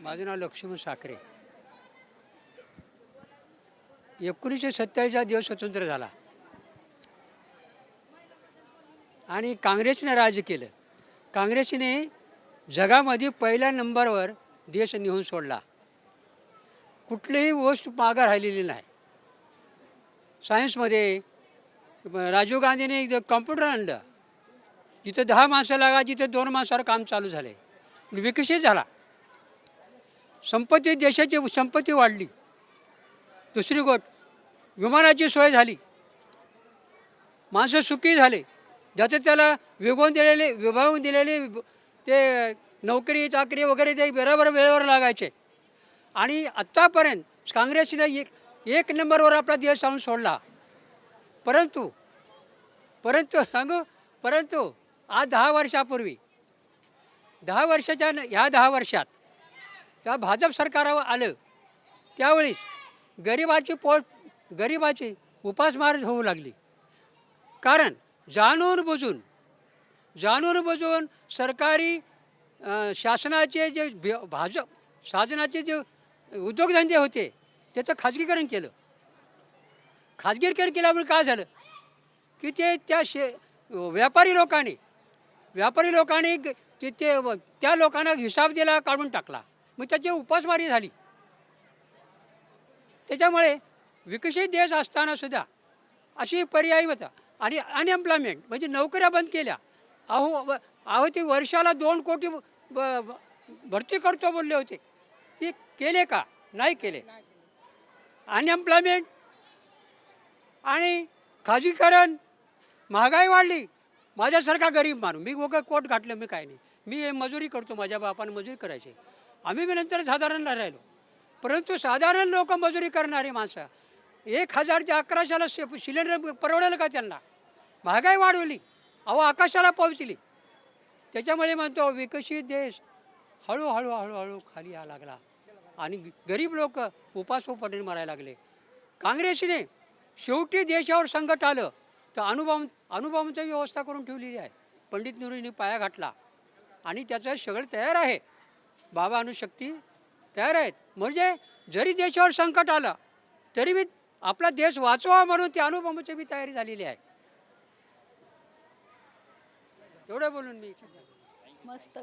माझं नाव लक्ष्मण साखरे. एकोणीसशे सत्तेचाळीसचा दिवस स्वतंत्र झाला. आणि काँग्रेसने राज्य केलं. काँग्रेसने जगामध्ये पहिल्या नंबरवर देश नेऊन सोडला. कुठलीही गोष्ट मागं राहिलेली नाही. सायन्समध्ये राजीव गांधीने एक कॉम्प्युटर आणलं. जिथं दहा माणसं लागा जिथे दोन माणसावर काम चालू झाले. विकसित झाला. संपत्ती देशाची संपत्ती वाढली. दुसरी गोष्ट विमानाची सोय झाली. माणसं सुखी झाले. ज्याचं त्याला विभागून दिलेले विभावून दिलेले ते नोकरी चाकरी वगैरे ते बरोबर वेळेवर लागायचे. आणि आत्तापर्यंत काँग्रेसने एक एक नंबरवर आपला देश आणून सोडला. परंतु परंतु सांगू परंतु आज दहा वर्षापूर्वी दहा वर्षाच्या न- ह्या दहा वर्षात त्या भाजप सरकारावर आलं त्यावेळीच गरिबाची पोट गरिबाची उपासमार होऊ लागली. कारण जाणून बुजून जाणून बुजून सरकारी शासनाचे जे भे- भाजप शासनाचे जे उद्योगधंदे होते त्याचं खाजगीकरण केलं. खाजगीकरण केल्यामुळे काय झालं? की ते त्या शे व्यापारी लोकांनी व्यापारी लोकांनी ग- त्या लोकांना हिसाब दिला काढून टाकला. मग त्याची उपासमारी झाली. त्याच्यामुळे विकसित देश असताना सुद्धा अशी पर्यायी होता. आणि अनएम्प्लॉयमेंट म्हणजे नोकऱ्या बंद केल्या. अहो अहो ते वर्षाला दोन कोटी भरती करतो बोलले होते. ते केले का? नाही केले. अनएम्प्लॉयमेंट आणि खाजगीकरण महागाई वाढली. माझ्यासारखा गरीब माणूस. मी वगैरे कोट घातलं मी काय नाही. मी मजुरी करतो माझ्या बापाने मजुरी करायची. आम्ही बी नंतर साधारणला राहिलो. परंतु साधारण लोक मजुरी करणारी माणसं एक हजार ते अकराशेला शे सिलेंडर परवडेल का त्यांना? महागाई वाढवली. अहो आकाशाला पोहोचली. त्याच्यामुळे म्हणतो विकसित देश हळूहळू हळूहळू खाली या लागला. आणि गरीब लोक उपास मरायला लागले. काँग्रेसने शेवटी देशावर संकट आलं तर अनुभव अनुभवांची व्यवस्था करून ठेवलेली आहे. पंडित नेहरूंनी पाया घातला. आणि त्याचं सगळं तयार आहे. बाबा अनुशक्ती तयार आहेत. म्हणजे जरी देशावर संकट आलं तरी बी आपला देश वाचवा म्हणून ती अनुपमाची बी तयारी झालेली आहे. एवढं बोलून मी मस्त.